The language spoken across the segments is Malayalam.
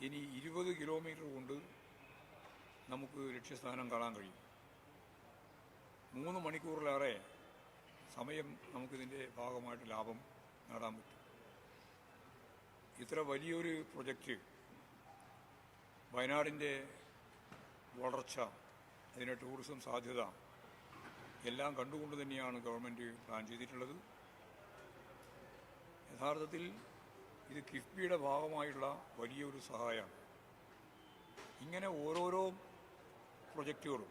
ഇനി ഇരുപത് കിലോമീറ്റർ കൊണ്ട് നമുക്ക് ലക്ഷ്യസ്ഥാനം കാണാൻ കഴിയും. മൂന്ന് മണിക്കൂറിലേറെ സമയം നമുക്കിതിന്റെ ഭാഗമായിട്ട് ലാഭം നേടാൻ പറ്റും. ഇത്ര വലിയൊരു പ്രൊജക്റ്റ് വയനാടിന്റെ വളർച്ച അതിന്റെ ടൂറിസം സാധ്യത എല്ലാം കണ്ടുകൊണ്ട് തന്നെയാണ് ഗവൺമെന്റ് പ്ലാൻ ചെയ്തിട്ടുള്ളത്. യഥാർത്ഥത്തിൽ ഇത് കിഫ്ബിയുടെ ഭാഗമായിട്ടുള്ള വലിയൊരു സഹായമാണ്. ഇങ്ങനെ ഓരോരോ പ്രൊജക്റ്റുകളും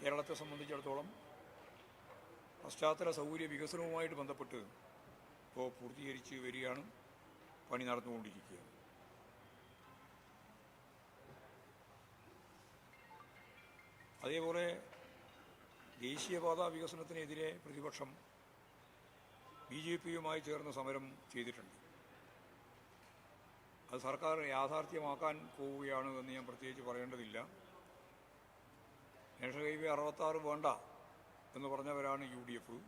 കേരളത്തെ സംബന്ധിച്ചിടത്തോളം പശ്ചാത്തല സൗകര്യ വികസനവുമായിട്ട് ബന്ധപ്പെട്ട് ഇപ്പോൾ പൂർത്തീകരിച്ച് വരികയാണ് പണി നടന്നുകൊണ്ടിരിക്കുക അതേപോലെ ദേശീയപാത വികസനത്തിനെതിരെ പ്രതിപക്ഷം ബി ജെ പിയുമായി ചേർന്ന് സമരം ചെയ്തിട്ടുണ്ട്. അത് സർക്കാർ യാഥാർത്ഥ്യമാക്കാൻ പോവുകയാണ് എന്ന് ഞാൻ പ്രത്യേകിച്ച് പറയേണ്ടതില്ല. നാഷണൽ ഹൈവേ അറുപത്താറ് വേണ്ട എന്ന് പറഞ്ഞവരാണ് യു ഡി എഫ്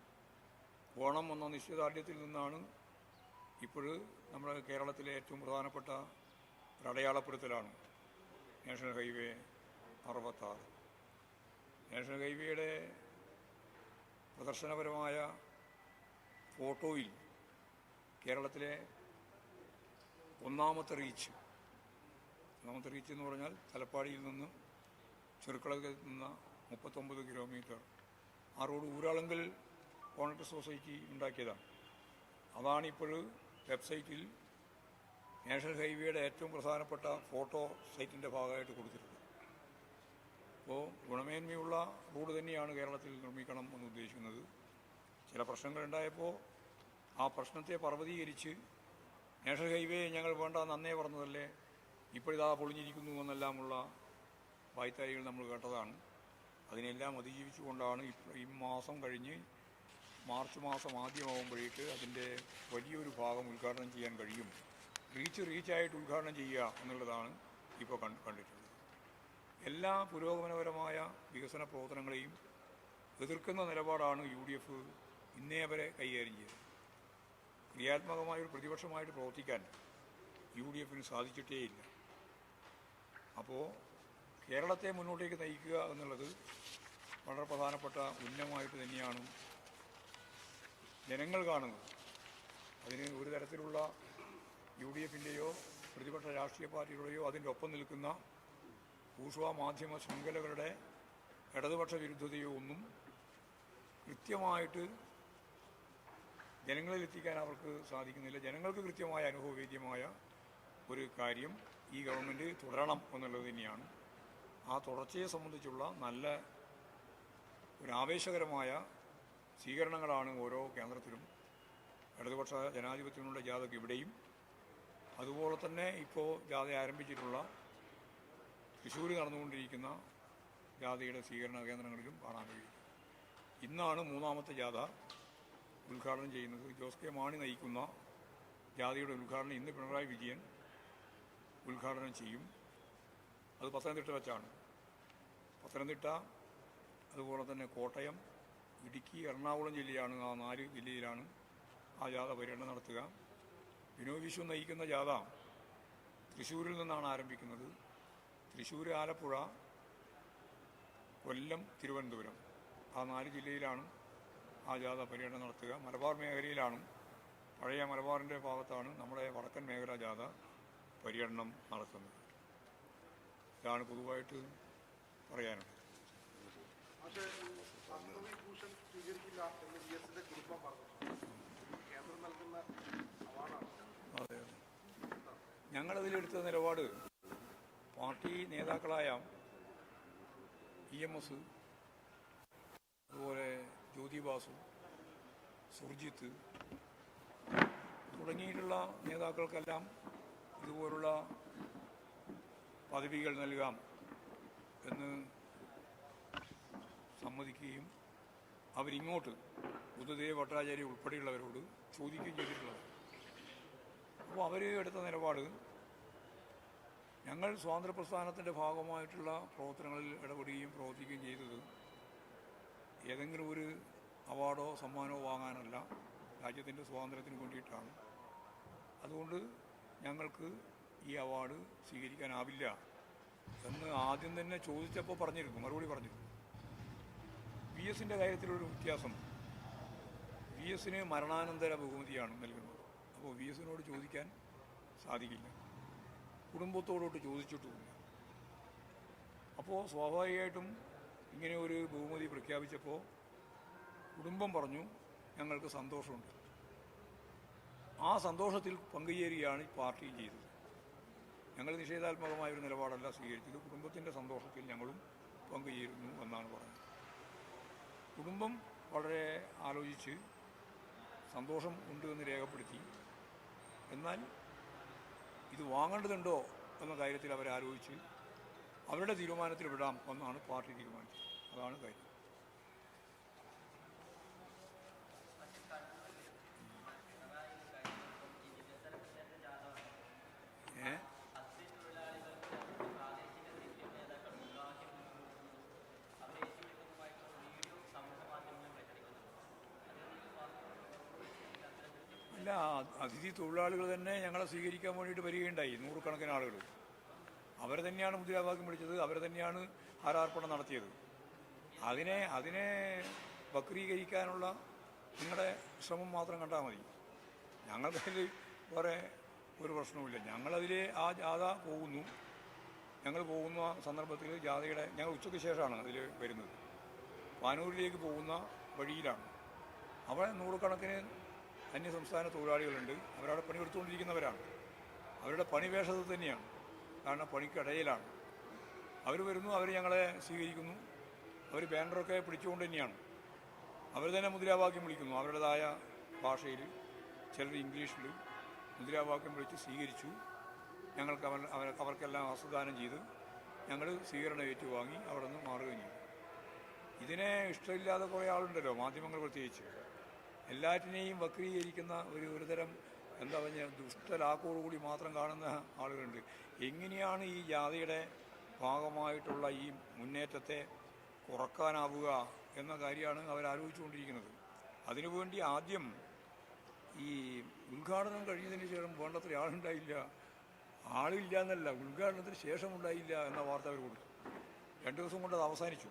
ഓണം എന്ന നിശ്ചയദാർഢ്യത്തിൽ നിന്നാണ് ഇപ്പോൾ നമ്മുടെ കേരളത്തിലെ ഏറ്റവും പ്രധാനപ്പെട്ട ഒരടയാളപ്പെടുത്തലാണ് നാഷണൽ ഹൈവേ അറുപത്താറ്. നാഷണൽ ഹൈവേയുടെ പ്രദർശനപരമായ ഫോട്ടോയിൽ കേരളത്തിലെ ഒന്നാമത്തെ റീച്ച്. ഒന്നാമത്തെ റീച്ച് എന്ന് പറഞ്ഞാൽ തലപ്പാടിയിൽ നിന്ന് ചെറുക്കളത്തിൽ നിന്ന് മുപ്പത്തൊമ്പത് കിലോമീറ്റർ. ആ റോഡ് ഊരാളങ്കൽ കോൺഗ്രസ് സൊസൈറ്റി ഉണ്ടാക്കിയതാണ്. അതാണിപ്പോൾ വെബ്സൈറ്റിൽ നാഷണൽ ഹൈവേയുടെ ഏറ്റവും പ്രധാനപ്പെട്ട ഫോട്ടോ സൈറ്റിന്റെ ഭാഗമായിട്ട് കൊടുത്തിട്ടുള്ളത് അപ്പോൾ ഗുണമേന്മയുള്ള റോഡ് തന്നെയാണ് കേരളത്തിൽ നിർമ്മിക്കണം എന്ന് ഉദ്ദേശിക്കുന്നത്. ചില പ്രശ്നങ്ങളുണ്ടായപ്പോൾ ആ പ്രശ്നത്തെ പർവതീകരിച്ച് നാഷണൽ ഹൈവേ ഞങ്ങൾ വേണ്ട നന്നേ പറഞ്ഞതല്ലേ? ഇപ്പോഴിതാ പൊളിഞ്ഞിരിക്കുന്നു എന്നെല്ലാമുള്ള വായ്ത്താരികൾ നമ്മൾ കേട്ടതാണ്. അതിനെല്ലാം അതിജീവിച്ചുകൊണ്ടാണ് ഈ മാസം കഴിഞ്ഞ് മാർച്ച് മാസം ആദ്യമാകുമ്പോഴേക്ക് അതിന്റെ വലിയൊരു ഭാഗം ഉദ്ഘാടനം ചെയ്യാൻ കഴിയും. റീച്ച് റീച്ചായിട്ട് ഉദ്ഘാടനം ചെയ്യുക എന്നുള്ളതാണ് ഇപ്പോൾ കണ്ട് കണ്ടിട്ടുള്ളത്. എല്ലാ പുരോഗമനപരമായ വികസന പ്രവർത്തനങ്ങളെയും എതിർക്കുന്ന നിലപാടാണ് യു ഡി എഫ് ഇന്നേ വരെ കൈകാര്യം ചെയ്തത്. ക്രിയാത്മകമായ ഒരു പ്രതിപക്ഷമായിട്ട് പ്രവർത്തിക്കാൻ യു ഡി എഫിന് സാധിച്ചിട്ടേയില്ല. അപ്പോൾ കേരളത്തെ മുന്നോട്ടേക്ക് നയിക്കുക എന്നുള്ളത് വളരെ പ്രധാനപ്പെട്ട ഉന്നമായിട്ട് തന്നെയാണ് ജനങ്ങൾ കാണുന്നത്. അതിന് ഒരു തരത്തിലുള്ള യു ഡി എഫിന്റെയോ പ്രതിപക്ഷ രാഷ്ട്രീയ പാർട്ടികളുടെയോ അതിന്റെ ഒപ്പം നിൽക്കുന്ന ഊർഷ്വ മാധ്യമ ശൃംഖലകളുടെ ഇടതുപക്ഷ വിരുദ്ധതയോ ഒന്നും കൃത്യമായിട്ട് ജനങ്ങളിൽ എത്തിക്കാൻ അവർക്ക് സാധിക്കുന്നില്ല. ജനങ്ങൾക്ക് കൃത്യമായ അനുഭവവേദ്യമായ ഒരു കാര്യം ഈ ഗവൺമെന്റ് തുടരണം എന്നുള്ളത് തന്നെയാണ്. ആ തുടർച്ചയെ സംബന്ധിച്ചുള്ള നല്ല ഒരു ആവേശകരമായ സ്വീകരണങ്ങളാണ് ഓരോ കേന്ദ്രത്തിലും ഇടതുപക്ഷ ജനാധിപത്യങ്ങളുടെ ജാഥ ഇവിടെയും. അതുപോലെ തന്നെ ഇപ്പോൾ ജാഥ ആരംഭിച്ചിട്ടുള്ള തൃശ്ശൂർ നടന്നുകൊണ്ടിരിക്കുന്ന ജാഥയുടെ സ്വീകരണ കേന്ദ്രങ്ങളിലും കാണാൻ കഴിയും. ഇന്നാണ് മൂന്നാമത്തെ ജാഥ. ഉദ്ഘാടനം ചെയ്യുന്നത് ജോസ് കെ മാണി നയിക്കുന്ന ജാഥയുടെ ഉദ്ഘാടനം ഇന്ന് പിണറായി വിജയൻ ഉദ്ഘാടനം ചെയ്യും. അത് പത്തനംതിട്ട വെച്ചാണ്. പത്തനംതിട്ട അതുപോലെ തന്നെ കോട്ടയം ഇടുക്കി എറണാകുളം ജില്ലയാണ് ആ നാല് ജില്ലയിലാണ് ആ ജാഥ പര്യടനം നടത്തുക. വിനോദ് വിശ്വം നയിക്കുന്ന ജാഥ തൃശ്ശൂരിൽ നിന്നാണ് ആരംഭിക്കുന്നത്. തൃശ്ശൂർ ആലപ്പുഴ കൊല്ലം തിരുവനന്തപുരം ആ നാല് ജില്ലയിലാണ് ആ ജാഥ പര്യടനം നടത്തുക. മലബാർ മേഖലയിലാണ് പഴയ മലബാറിന്റെ ഭാഗത്താണ് നമ്മുടെ വടക്കൻ മേഖല ജാഥ പര്യടനം നടത്തുന്നത്. ഇതാണ് പൊതുവായിട്ട് പറയാനുള്ളത്. അതെ. ഞങ്ങളതിലെടുത്ത നിലപാട് പാർട്ടി നേതാക്കളായ ഇ എം എസ് അതുപോലെ ജ്യോതി വാസു സുർജിത്ത് തുടങ്ങിയിട്ടുള്ള നേതാക്കൾക്കെല്ലാം ഇതുപോലുള്ള പദവികൾ നൽകാം എന്ന് സമ്മതിക്കുകയും അവരിങ്ങോട്ട് ബുദ്ധദേവ് ഭട്ടാചാര്യ ഉൾപ്പെടെയുള്ളവരോട് ചോദിക്കുകയും ചെയ്തിട്ടുള്ളത്. അപ്പോൾ അവർ എടുത്ത നിലപാട് ഞങ്ങൾ സ്വാതന്ത്ര്യ പ്രസ്ഥാനത്തിന്റെ ഭാഗമായിട്ടുള്ള പ്രവർത്തനങ്ങളിൽ ഇടപെടുകയും പ്രവർത്തിക്കുകയും ചെയ്തത് ഏതെങ്കിലും ഒരു അവാർഡോ സമ്മാനമോ വാങ്ങാനല്ല രാജ്യത്തിന്റെ സ്വാതന്ത്ര്യത്തിന് വേണ്ടിയിട്ടാണ്. അതുകൊണ്ട് ഞങ്ങൾക്ക് ഈ അവാർഡ് സ്വീകരിക്കാനാവില്ല എന്ന് ആദ്യം തന്നെ ചോദിച്ചപ്പോൾ പറഞ്ഞിരുന്നു മറുപടി പറഞ്ഞിരുന്നു. വി എസിന്റെ കാര്യത്തിലൊരു വ്യത്യാസം. വി എസിന് മരണാനന്തര ബഹുമതിയാണ് നൽകുന്നത്. അപ്പോൾ വി എസിനോട് ചോദിക്കാൻ സാധിക്കില്ല. കുടുംബത്തോടോട്ട് ചോദിച്ചിട്ടുമില്ല. അപ്പോൾ സ്വാഭാവികമായിട്ടും ഇങ്ങനെ ഒരു ബഹുമതി പ്രഖ്യാപിച്ചപ്പോൾ കുടുംബം പറഞ്ഞു ഞങ്ങൾക്ക് സന്തോഷമുണ്ട്. ആ സന്തോഷത്തിൽ പങ്കുചേരുകയാണ് പാർട്ടി ചെയ്തത്. ഞങ്ങൾ നിഷേധാത്മകമായ ഒരു നിലപാടല്ല സ്വീകരിച്ചത്. കുടുംബത്തിന്റെ സന്തോഷത്തിൽ ഞങ്ങളും പങ്കുചേരുന്നു എന്നാണ് പറഞ്ഞത് കുടുംബം വളരെ ആലോചിച്ച് സന്തോഷം ഉണ്ട് എന്ന് രേഖപ്പെടുത്തി. എന്നാൽ ഇത് വാങ്ങേണ്ടതുണ്ടോ എന്ന കാര്യത്തിൽ അവരാലോചിച്ച് അവരുടെ തീരുമാനത്തിൽ വിടാം എന്നാണ് പാർട്ടി തീരുമാനിച്ചത്. അതാണ് കാര്യം. അല്ല അതിഥി തൊഴിലാളികൾ തന്നെ ഞങ്ങളെ സ്വീകരിക്കാൻ വേണ്ടിയിട്ട് വരികയുണ്ടായി നൂറുകണക്കിന് ആളുകൾ. അവർ തന്നെയാണ് മുദ്രാവാക്യം വിളിച്ചത് അവർ തന്നെയാണ് ഹാരാർപ്പണം നടത്തിയത്. അതിനെ അതിനെ വക്രീകരിക്കാനുള്ള നിങ്ങളുടെ ശ്രമം മാത്രം കണ്ടാൽ മതി. ഞങ്ങൾക്കതിൽ വേറെ ഒരു പ്രശ്നവുമില്ല. ഞങ്ങളതിൽ ആ ജാഥ പോകുന്നു. ഞങ്ങൾ പോകുന്ന സന്ദർഭത്തിൽ ജാഥയുടെ ഞങ്ങൾ ഉച്ചയ്ക്ക് ശേഷമാണ് അതിൽ വരുന്നത്. പാനൂരിലേക്ക് പോകുന്ന വഴിയിലാണ്. അവിടെ നൂറുകണക്കിന് അന്യസംസ്ഥാന തൊഴിലാളികളുണ്ട്. അവരവിടെ പണിയെടുത്തുകൊണ്ടിരിക്കുന്നവരാണ്. അവരുടെ പണിവേഷത്തിൽ തന്നെയാണ്. കാരണം പണിക്കിടയിലാണ്. അവർ വരുന്നു അവർ ഞങ്ങളെ സ്വീകരിക്കുന്നു. അവർ ബാനറൊക്കെ പിടിച്ചുകൊണ്ട് തന്നെയാണ്. അവർ തന്നെ മുദ്രാവാക്യം വിളിക്കുന്നു. അവരുടേതായ ഭാഷയിൽ ചിലർ ഇംഗ്ലീഷിൽ മുദ്രാവാക്യം വിളിച്ച് സ്വീകരിച്ചു. ഞങ്ങൾക്ക് അവർ അവർ അവർക്കെല്ലാം ഹസ്തദാനം ചെയ്ത് ഞങ്ങൾ സ്വീകരണം ഏറ്റുവാങ്ങി അവിടെ നിന്ന് മാറുകയും ചെയ്തു. ഇതിനെ ഇഷ്ടമില്ലാതെ കുറേ ആളുണ്ടല്ലോ മാധ്യമങ്ങൾ പ്രത്യേകിച്ച്. എല്ലാറ്റിനെയും വക്രീകരിക്കുന്ന ഒരു ഒരുതരം എന്താ പറഞ്ഞ ദുഷ്ടലാക്കോടുകൂടി മാത്രം കാണുന്ന ആളുകളുണ്ട്. എങ്ങനെയാണ് ഈ ജാതിയുടെ ഭാഗമായിട്ടുള്ള ഈ മുന്നേറ്റത്തെ കുറക്കാനാവുക എന്ന കാര്യമാണ് അവർ ആലോചിച്ചുകൊണ്ടിരിക്കുന്നത് അതിനുവേണ്ടി ആദ്യം ഈ ഉദ്ഘാടനം കഴിഞ്ഞതിന് ശേഷം വേണ്ടത്ര ആളുണ്ടായില്ല. ആളില്ല എന്നല്ല ഉദ്ഘാടനത്തിന് ശേഷം ഉണ്ടായില്ല എന്ന വാർത്ത അവർ കൊടുത്തു. രണ്ട് ദിവസം കൊണ്ട് അത് അവസാനിച്ചു.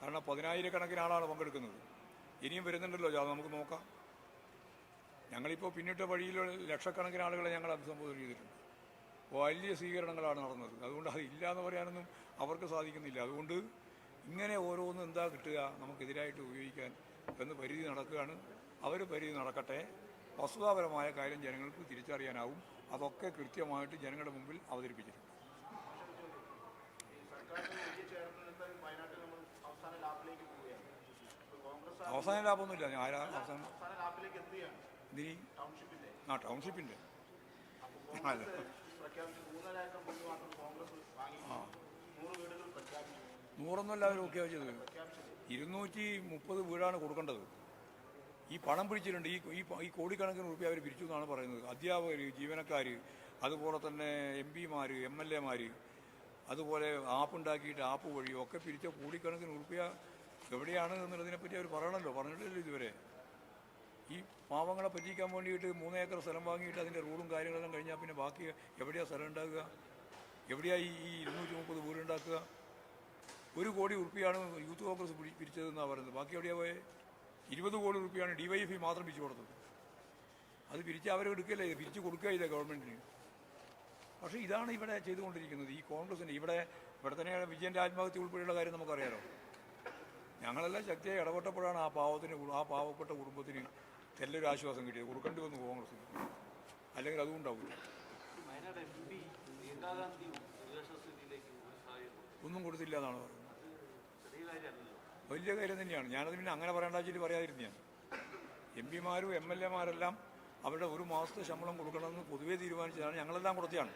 കാരണം പതിനായിരക്കണക്കിന് ആളാണ് പങ്കെടുക്കുന്നത്. ഇനിയും വരുന്നുണ്ടല്ലോ ജാഥ നമുക്ക് നോക്കാം. ഞങ്ങളിപ്പോൾ പിന്നിട്ട വഴിയിൽ ലക്ഷക്കണക്കിന് ആളുകളെ ഞങ്ങൾ അഭിസംബോധന ചെയ്തിട്ടുണ്ട്. വലിയ സ്വീകരണങ്ങളാണ് നടന്നത്. അതുകൊണ്ട് അത് ഇല്ല എന്ന് പറയാനൊന്നും അവർക്ക് സാധിക്കുന്നില്ല. അതുകൊണ്ട് ഇങ്ങനെ ഓരോന്നും എന്താ കിട്ടുക? നമുക്കെതിരായിട്ട് ഉപയോഗിക്കാൻ എന്ന് പരിധി നടക്കുകയാണ്. അവർ പരിധി നടക്കട്ടെ. വസ്തുതാപരമായ കാര്യം ജനങ്ങൾക്ക് തിരിച്ചറിയാനാവും. അതൊക്കെ കൃത്യമായിട്ട് ജനങ്ങളുടെ മുമ്പിൽ അവതരിപ്പിച്ചിട്ടുണ്ട് അവസാന ലാഭമൊന്നുമില്ല ഞാൻ ആരാ അവസാനം? ടൗൺഷിപ്പിന്റെ ആ ടൗൺഷിപ്പിന്റെ അല്ല. നൂറൊന്നുമല്ല അവർ പ്രഖ്യാപിച്ചത് ഇരുന്നൂറ്റി മുപ്പത് വീടാണ് കൊടുക്കേണ്ടത്. ഈ പണം പിടിച്ചിട്ടുണ്ട്. ഈ ഈ കോടിക്കണക്കിന് റുപ്യ അവർ പിരിച്ചു എന്നാണ് പറയുന്നത്. അധ്യാപകർ ജീവനക്കാർ അതുപോലെ തന്നെ എം പിമാർ എം എൽ എമാർ അതുപോലെ ആപ്പ് ഉണ്ടാക്കിയിട്ട് ആപ്പ് വഴി ഒക്കെ പിരിച്ച കോടിക്കണക്കിന് റുപ്യ എവിടെയാണ് എന്നുള്ളതിനെപ്പറ്റി അവർ പറയണമല്ലോ പറഞ്ഞിട്ടില്ല ഇതുവരെ. ഈ പാവങ്ങളെ പറ്റിക്കാൻ വേണ്ടിയിട്ട് മൂന്നേക്കർ സ്ഥലം വാങ്ങിയിട്ട് അതിന്റെ റൂളും കാര്യങ്ങളെല്ലാം കഴിഞ്ഞാൽ പിന്നെ ബാക്കി എവിടെയാണ് സ്ഥലം ഉണ്ടാക്കുക? എവിടെയാണ് ഈ ഇരുന്നൂറ്റി മുപ്പത് വീടുണ്ടാക്കുക? ഒരു കോടി ഉറുപ്പിയാണ് യൂത്ത് കോൺഗ്രസ് പിരിച്ചതെന്നാണ് പറയുന്നത്. ബാക്കി എവിടെയാ പോയെ? ഇരുപത് കോടി ഉറുപ്പിയാണ് ഡിവൈഎഫ്ഐ മാത്രം പിരിച്ചു കൊടുത്തത്. അത് പിരിച്ച് അവർ എടുക്കല്ലേ? പിരിച്ചു കൊടുക്കുക ചെയ്തേ ഗവൺമെന്റിന് പക്ഷേ ഇതാണ് ഇവിടെ ചെയ്തുകൊണ്ടിരിക്കുന്നത്. ഈ കോൺഗ്രസിന്റെ ഇവിടെ ഇവിടെ തന്നെ വിജയന്റെ ആത്മഹത്യ ഉൾപ്പെടെയുള്ള കാര്യം നമുക്കറിയാലോ. ഞങ്ങളെല്ലാം ശക്തിയായി ഇടപെട്ടപ്പോഴാണ് ആ പാവത്തിന് ആ പാവപ്പെട്ട കുടുംബത്തിന് തെല്ലൊരു ആശ്വാസം കിട്ടിയത്. കൊടുക്കേണ്ടി വന്നു കോൺഗ്രസിന്. അല്ലെങ്കിൽ അതും ഉണ്ടാവില്ല. ഒന്നും കൊടുത്തില്ല എന്നാണ് പറയുന്നത്. കാര്യമല്ലല്ലോ വലിയ കാര്യം തന്നെയാണ്. ഞാനത് പിന്നെ അങ്ങനെ പറയേണ്ട ആവശ്യം പറയാതിരുന്നു ഞാൻ. എം പിമാരും എം എൽ എമാരെല്ലാം അവരുടെ ഒരു മാസത്തെ ശമ്പളം കൊടുക്കണമെന്ന് പൊതുവേ തീരുമാനിച്ചതാണ്. ഞങ്ങളെല്ലാം കൊടുത്തതാണ്.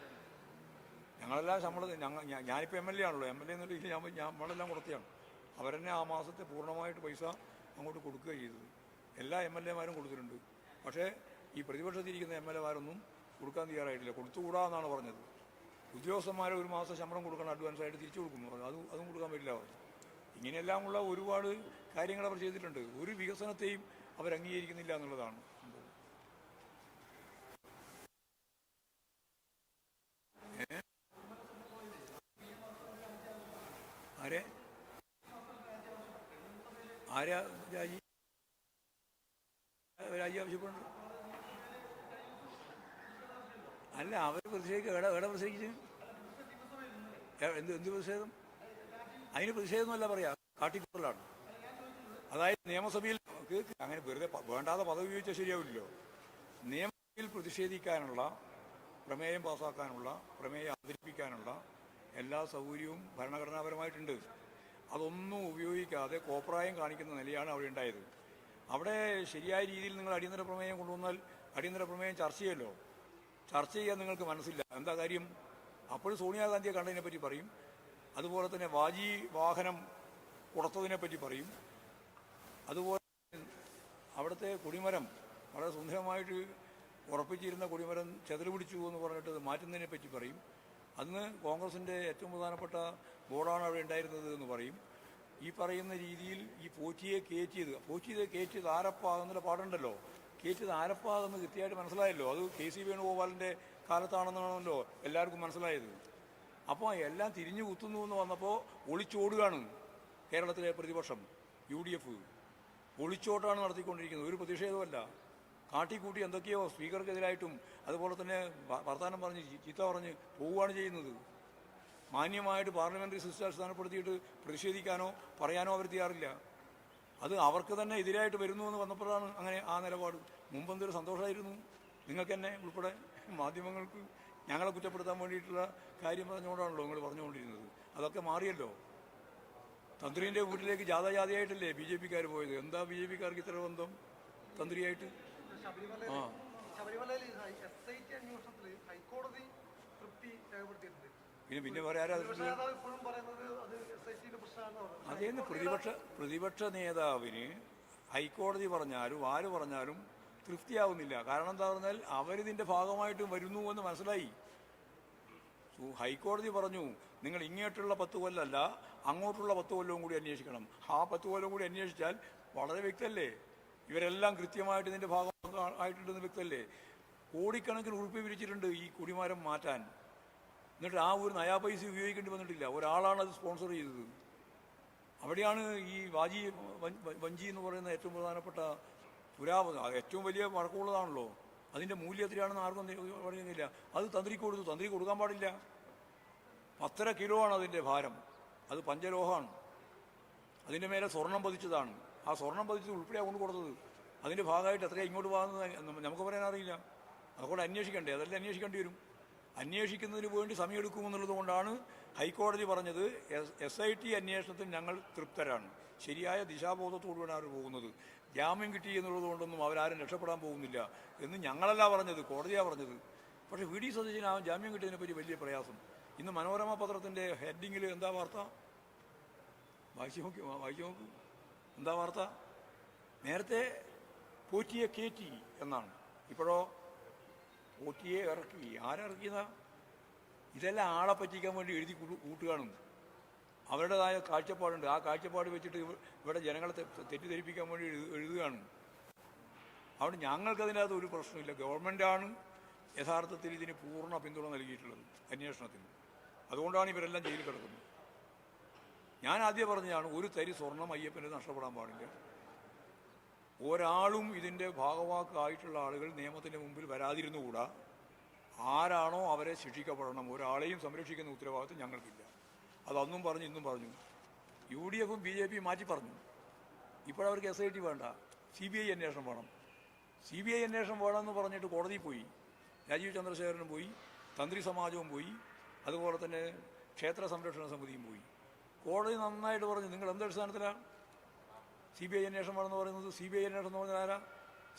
ഞങ്ങളെല്ലാം ശമ്പളം ഞങ്ങൾ ഞാനിപ്പോൾ എം എൽ എ ആണല്ലോ എം എൽ എ എന്നുള്ള ഞാൻ നമ്മളെല്ലാം കൊടുത്തതാണ്. അവരെന്നെ ആ മാസത്തെ പൂർണമായിട്ട് പൈസ അങ്ങോട്ട് കൊടുക്കുക ചെയ്തത്. എല്ലാ എം എൽ എമാരും കൊടുത്തിട്ടുണ്ട്. പക്ഷേ ഈ പ്രതിപക്ഷത്തിരിക്കുന്ന എം എൽ എമാരൊന്നും കൊടുക്കാൻ തയ്യാറായിട്ടില്ല. കൊടുത്തുകൂടാന്നാണ് പറഞ്ഞത്. ഉദ്യോഗസ്ഥന്മാരെ ഒരു മാസം ശമ്പളം കൊടുക്കണം അഡ്വാൻസ് ആയിട്ട് തിരിച്ചു കൊടുക്കുന്നു. അത് അതും കൊടുക്കാൻ പറ്റില്ല പറഞ്ഞു ഇങ്ങനെയെല്ലാമുള്ള ഒരുപാട് കാര്യങ്ങൾ അവർ ചെയ്തിട്ടുണ്ട്. ഒരു വികസനത്തെയും അവർ അംഗീകരിക്കുന്നില്ല എന്നുള്ളതാണ് ആരെ? ആരാ രാജി? ആവശ്യപ്പെടുന്നു അല്ല അവർ പ്രതിഷേധിക്കും. എവിടെ എവിടെ പ്രതിഷേധിച്ചു? എന്ത് എന്ത് പ്രതിഷേധം? അതിന് പ്രതിഷേധമൊന്നുമല്ല പറയാ. കാട്ടിക്കൂടലാണ് അതായത് നിയമസഭയിൽ അങ്ങനെ വെറുതെ വേണ്ടാതെ പദവി ഉപയോഗിച്ചാൽ ശരിയാവില്ലല്ലോ. നിയമസഭയിൽ പ്രതിഷേധിക്കാനുള്ള പ്രമേയം പാസാക്കാനുള്ള പ്രമേയം അവതരിപ്പിക്കാനുള്ള എല്ലാ സൗകര്യവും ഭരണഘടനാപരമായിട്ടുണ്ട്. അതൊന്നും ഉപയോഗിക്കാതെ കോപ്രായം കാണിക്കുന്ന നിലയാണ് അവിടെ ഉണ്ടായത്. അവിടെ ശരിയായ രീതിയിൽ നിങ്ങൾ അടിയന്തര പ്രമേയം കൊണ്ടുവന്നാൽ അടിയന്തര പ്രമേയം ചർച്ച ചെയ്യല്ലോ. ചർച്ച ചെയ്യാൻ നിങ്ങൾക്ക് മനസ്സില്ല. എന്താ കാര്യം? അപ്പോഴും സോണിയാഗാന്ധിയെ കണ്ടതിനെ പറ്റി പറയും. അതുപോലെ തന്നെ വാജി വാഹനം കൊടുത്തതിനെ പറ്റി പറയും. അതുപോലെ അവിടുത്തെ കൊടിമരം വളരെ സുന്ദരമായിട്ട് ഉറപ്പിച്ചിരുന്ന കൊടിമരം ചെതൽ പിടിച്ചു എന്ന് പറഞ്ഞിട്ട് മാറ്റുന്നതിനെ പറ്റി പറയും. അന്ന് കോൺഗ്രസിന്റെ ഏറ്റവും പ്രധാനപ്പെട്ട ബോർഡാണ് അവിടെ ഉണ്ടായിരുന്നത് എന്ന് പറയും. ഈ പറയുന്ന രീതിയിൽ ഈ പോറ്റിയെ കയറ്റിയത് പോറ്റിയെ കയറ്റിയത് ആരപ്പാകുന്ന പാടുണ്ടല്ലോ. കയറ്റിയത് ആരപ്പാകുന്നത് കൃത്യമായിട്ട് മനസ്സിലായല്ലോ. അത് കെ സി വേണുഗോപാലിന്റെ കാലത്താണെന്നാണല്ലോ എല്ലാവർക്കും മനസ്സിലായത്. അപ്പോൾ എല്ലാം തിരിഞ്ഞു കുത്തുന്നു എന്ന് വന്നപ്പോൾ ഒളിച്ചോടുകയാണ് കേരളത്തിലെ പ്രതിപക്ഷം യു ഡി എഫ് ഒളിച്ചോട്ടാണ് നടത്തിക്കൊണ്ടിരിക്കുന്നത്. ഒരു പ്രതിഷേധമല്ല കാട്ടിക്കൂട്ടി എന്തൊക്കെയോ സ്പീക്കർക്കെതിരായിട്ടും അതുപോലെ തന്നെ വർത്തമാനം പറഞ്ഞ് ചീത്ത പറഞ്ഞ് പോവുകയാണ് ചെയ്യുന്നത്. മാന്യമായിട്ട് പാർലമെന്ററി സിസ്റ്റം അടിസ്ഥാനപ്പെടുത്തിയിട്ട് പ്രതിഷേധിക്കാനോ പറയാനോ അവർ തയ്യാറില്ല. അത് അവർക്ക് തന്നെ എതിരായിട്ട് വരുന്നു എന്ന് വന്നപ്പോഴാണ് അങ്ങനെ ആ നിലപാട്. മുമ്പെന്തൊരു സന്തോഷമായിരുന്നു? നിങ്ങൾക്ക് തന്നെ ഉൾപ്പെടെ മാധ്യമങ്ങൾക്ക് ഞങ്ങളെ കുറ്റപ്പെടുത്താൻ വേണ്ടിയിട്ടുള്ള കാര്യം പറഞ്ഞുകൊണ്ടാണല്ലോ നിങ്ങൾ പറഞ്ഞുകൊണ്ടിരുന്നത്. അതൊക്കെ മാറിയല്ലോ. തന്ത്രീന്റെ വീട്ടിലേക്ക് ജാഥജാതിയായിട്ടല്ലേ ബി ജെ പിക്കാർ പോയത്? എന്താ ബി ജെ പിക്കാർക്ക് ഇത്ര ബന്ധം തന്ത്രിയായിട്ട്? ആ. പിന്നെ പിന്നെ വേറെ ആരാ അതേന്ന് പ്രതിപക്ഷ പ്രതിപക്ഷ നേതാവിന് ഹൈക്കോടതി പറഞ്ഞാലും ആര് പറഞ്ഞാലും തൃപ്തിയാവുന്നില്ല. കാരണം എന്താ പറഞ്ഞാൽ അവരിതിന്റെ ഭാഗമായിട്ടും വരുന്നു എന്ന് മനസ്സിലായി. ഹൈക്കോടതി പറഞ്ഞു നിങ്ങൾ ഇങ്ങോട്ടുള്ള പത്ത് കൊല്ലമല്ല അങ്ങോട്ടുള്ള പത്ത് കൊല്ലവും കൂടി അന്വേഷിക്കണം. ആ പത്ത് കൊല്ലം കൂടി അന്വേഷിച്ചാൽ വളരെ വ്യക്തമല്ലേ ഇവരെല്ലാം കൃത്യമായിട്ട് ഇതിന്റെ ഭാഗം ആയിട്ടുണ്ടെന്ന് വ്യക്തമല്ലേ കോടിക്കണക്കിന് ഉറുപ്പ് പിരിച്ചിട്ടുണ്ട് ഈ കുടിമാരം മാറ്റാൻ. എന്നിട്ട് ആ ഒരു നയാ പൈസ ഉപയോഗിക്കേണ്ടി വന്നിട്ടില്ല. ഒരാളാണ് അത് സ്പോൺസർ ചെയ്തത്. അവിടെയാണ് ഈ വാജി വഞ്ചി എന്ന് പറയുന്ന ഏറ്റവും പ്രധാനപ്പെട്ട പുരാവ ഏറ്റവും വലിയ വഴക്കമുള്ളതാണല്ലോ അതിന്റെ മൂല്യം എത്രയാണെന്ന് ആർക്കും പറയുന്നില്ല അത് തന്ത്രി കൊടുത്തു. തന്ത്രി കൊടുക്കാൻ പാടില്ല. പത്തര കിലോ ആണ് അതിന്റെ ഭാരം. അത് പഞ്ചലോഹമാണ്. അതിന്റെ മേലെ സ്വർണം പതിച്ചതാണ്. ആ സ്വർണം പതിച്ചത് ഉൾപ്പെടെയാണ് കൊണ്ട് കൊടുത്തത്. അതിന്റെ ഭാഗമായിട്ട് എത്രയാണ് ഇങ്ങോട്ട് പോകുന്നത് നമുക്ക് പറയാൻ അറിയില്ല അതുകൊണ്ട് അന്വേഷിക്കണ്ടേ? അതെല്ലാം അന്വേഷിക്കേണ്ടി വരും. അന്വേഷിക്കുന്നതിന് വേണ്ടി സമയമെടുക്കുമെന്നുള്ളത് കൊണ്ടാണ് ഹൈക്കോടതി പറഞ്ഞത് എസ് ഐ ടി അന്വേഷണത്തിൽ ഞങ്ങൾ തൃപ്തരാണ്. ശരിയായ ദിശാബോധത്തോടുകൂടിയാണ് അവർ പോകുന്നത്. ജാമ്യം കിട്ടി എന്നുള്ളത് കൊണ്ടൊന്നും അവരാരും രക്ഷപ്പെടാൻ പോകുന്നില്ല എന്ന് ഞങ്ങളല്ല പറഞ്ഞത് കോടതിയാണ് പറഞ്ഞത്. പക്ഷേ വി ഡി സതീശന് ആ ജാമ്യം കിട്ടിയതിനെ പറ്റി വലിയ പ്രയാസം. ഇന്ന് മനോരമ പത്രത്തിന്റെ ഹെഡിങ്ങിൽ എന്താ വാർത്ത? വായിച്ചു നോക്കി വായിച്ചു നോക്കൂ. എന്താ വാർത്ത? നേരത്തെ പോറ്റിയെ കയറ്റി എന്നാണ്. ഇപ്പോഴോ പോറ്റിയെ ഇറക്കി. ആരിറക്കിയതാ ഇതെല്ലാം ആളെ പറ്റിക്കാൻ വേണ്ടി എഴുതി കൂട്ടുകയാണെന്ന്. കൂട്ടുകയാണ് അവരുടേതായ കാഴ്ചപ്പാടുണ്ട്. ആ കാഴ്ചപ്പാട് വെച്ചിട്ട് ഇവിടെ ജനങ്ങളെ തെറ്റിദ്ധരിപ്പിക്കാൻ വേണ്ടി എഴുതു- എഴുതുകയാണ്. ഞങ്ങൾക്ക് ഞങ്ങൾക്കതിനകത്ത് ഒരു പ്രശ്നമില്ല ഗവൺമെന്റാണ് യഥാർത്ഥത്തിൽ ഇതിന് പൂർണ പിന്തുണ നൽകിയിട്ടുള്ളത് അന്വേഷണത്തിന്. അതുകൊണ്ടാണ് ഇവരെല്ലാം ജയിലിൽ കിടക്കുന്നത്. ഞാൻ ആദ്യം പറഞ്ഞതാണ് ഒരു തരി സ്വർണം അയ്യപ്പന് നഷ്ടപ്പെടാൻ പാടില്ല. ഒരാളും ഇതിന്റെ ഭാഗവാക്കായിട്ടുള്ള ആളുകൾ നിയമത്തിന്റെ മുമ്പിൽ വരാതിരുന്നുകൂടാ. ആരാണോ അവരെ ശിക്ഷിക്കപ്പെടണം. ഒരാളെയും സംരക്ഷിക്കുന്ന ഉത്തരവാദിത്വം ഞങ്ങൾക്കില്ല. അതന്നും പറഞ്ഞു ഇന്നും പറഞ്ഞു. യു ഡി എഫും ബി ജെ പിയും മാറ്റി പറഞ്ഞു. ഇപ്പോഴവർക്ക് എസ് ഐ ടി വേണ്ട. സി ബി ഐ അന്വേഷണം വേണം. സി ബി ഐ അന്വേഷണം വേണമെന്ന് പറഞ്ഞിട്ട് കോടതിയിൽ പോയി. രാജീവ് ചന്ദ്രശേഖരനും പോയി. തന്ത്രി സമാജവും പോയി. അതുപോലെ തന്നെ ക്ഷേത്ര സംരക്ഷണ സമിതിയും പോയി. കോടതി നന്നായിട്ട് പറഞ്ഞു നിങ്ങൾ എന്ത് അടിസ്ഥാനത്തിലാണ് സി ബി ഐ അന്വേഷണം വേണമെന്ന് പറയുന്നത് സി ബി ഐ അന്വേഷണം എന്ന് പറഞ്ഞാൽ ആരാ?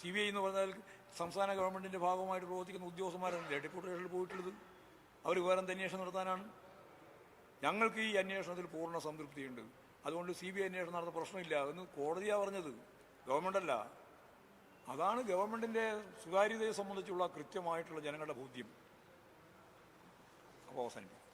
സി ബി ഐ എന്ന് പറഞ്ഞാൽ സംസ്ഥാന ഗവൺമെന്റിന്റെ ഭാഗമായിട്ട് പ്രവർത്തിക്കുന്ന ഉദ്യോഗസ്ഥന്മാരാണ്. ഡെപ്യൂട്ടേഷനിൽ പോയിട്ടുള്ളത്. അവർ വേറെ എന്ത് അന്വേഷണം നടത്താനാണ്? ഞങ്ങൾക്ക് ഈ അന്വേഷണത്തിൽ പൂർണ സംതൃപ്തിയുണ്ട്. അതുകൊണ്ട് സി ബി ഐ അന്വേഷണം നടന്ന പ്രശ്നമില്ല എന്ന് കോടതിയാണ് പറഞ്ഞത്. ഗവൺമെന്റല്ല അതാണ് ഗവൺമെന്റിന്റെ സുതാര്യതയെ സംബന്ധിച്ചുള്ള കൃത്യമായിട്ടുള്ള ജനങ്ങളുടെ ബോധ്യം. അപ്പോൾ അവസാനിപ്പിക്കും.